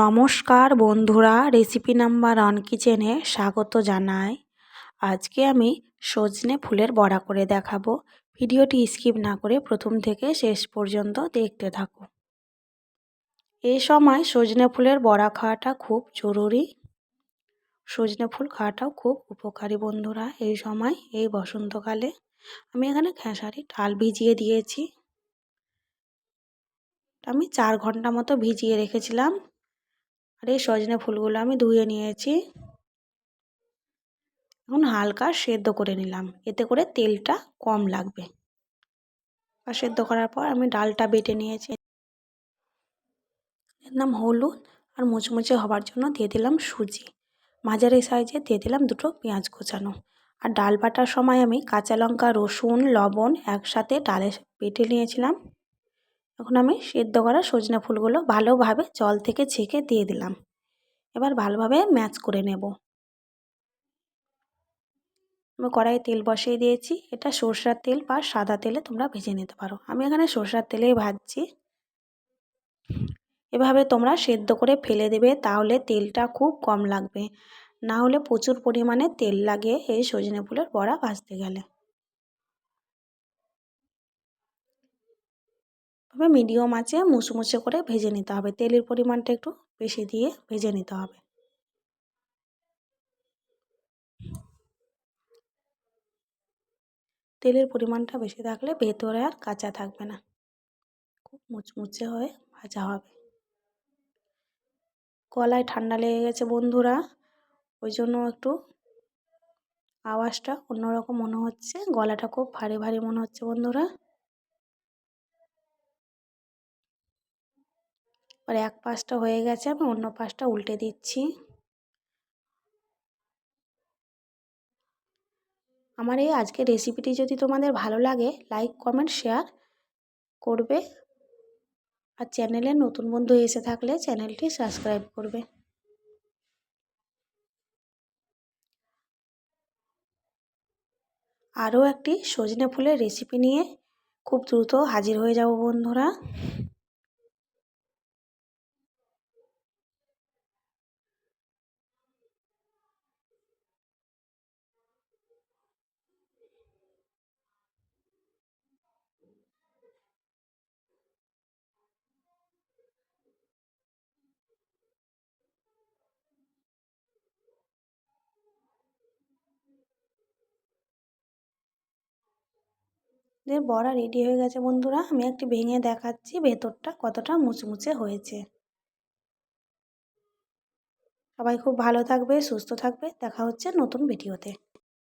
নমস্কার বন্ধুরা recipe number on কিচেনে স্বাগত জানাই। আজকে আমি সজনে ফুলের বড়া করে দেখাবো। ভিডিওটি স্কিপ না করে প্রথম থেকে শেষ পর্যন্ত দেখতে থাকো। এই সময় সজনে ফুলের বড়া খাওয়াটা খুব জরুরি। সজনে ফুল খাওয়াটাও খুব উপকারী বন্ধুরা এই সময়, এই বসন্তকালে। আমি এখানে খেসারি ডাল ভিজিয়ে দিয়েছি। আমি চার ঘণ্টা মতো ভিজিয়ে রেখেছিলাম। আর এই সজনে ফুলগুলো আমি ধুয়ে নিয়েছি। এখন হালকা সেদ্ধ করে নিলাম। এতে করে তেলটা কম লাগবে। আর সেদ্ধ করার পর আমি ডালটা বেটে নিয়েছি। এর নাম হলুদ আর মুচমুচে হবার জন্য দিয়ে দিলাম সুজি। মাঝারি সাইজে দিয়ে দিলাম দুটো পেঁয়াজ কোচানো। আর ডাল বাটার সময় আমি কাঁচা লঙ্কা, রসুন, লবণ একসাথে ডালে বেটে নিয়েছিলাম। এখন আমি সেদ্ধ করা সজনে ফুলগুলো ভালোভাবে জল থেকে ছেঁকে দিয়ে দিলাম। এবার ভালোভাবে ম্যাচ করে নেব। আমি কড়াইয়ে তেল বসিয়ে দিয়েছি। এটা সরষার তেল বা সাদা তেলে তোমরা ভেজে নিতে পারো। আমি এখানে সরষার তেলেই ভাজছি। এভাবে তোমরা সেদ্ধ করে ফেলে দেবে, তাহলে তেলটা খুব কম লাগবে। না হলে প্রচুর পরিমাণে তেল লাগে এই সজনে ফুলের বড়া ভাজতে গেলে। তবে মিডিয়াম আঁচে মুচমুচে করে ভেজে নিতে হবে। তেলের পরিমাণটা একটু বেশি দিয়ে ভেজে নিতে হবে। তেলের পরিমাণটা বেশি থাকলে ভেতরে আর কাঁচা থাকবে না। খুব মুচমুচে হয়ে ভাজা হবে। গলায় ঠান্ডা লেগে গেছে বন্ধুরা, ওই জন্য একটু আওয়াজটা অন্যরকম মনে হচ্ছে, গলাটা খুব ভারী ভারী মনে হচ্ছে বন্ধুরা। আর এক পাশটা হয়ে গেছে, আমি অন্য পাশটা উল্টে দিচ্ছি। আমার এই আজকের রেসিপিটি যদি তোমাদের ভালো লাগে লাইক কমেন্ট শেয়ার করবে। আর চ্যানেলে নতুন বন্ধু এসে থাকলে চ্যানেলটি সাবস্ক্রাইব করবে। আরও একটি সজনে ফুলের রেসিপি নিয়ে খুব দ্রুত হাজির হয়ে যাব বন্ধুরা। দিয়ে বড়া রেডি হয়ে গেছে বন্ধুরা। আমি একটি ভেঙে দেখাচ্ছি, ভেতরটা কতটা মুচমুচে হয়েছে। সবাই খুব ভালো থাকবে, সুস্থ থাকবে। দেখা হচ্ছে নতুন ভিডিওতে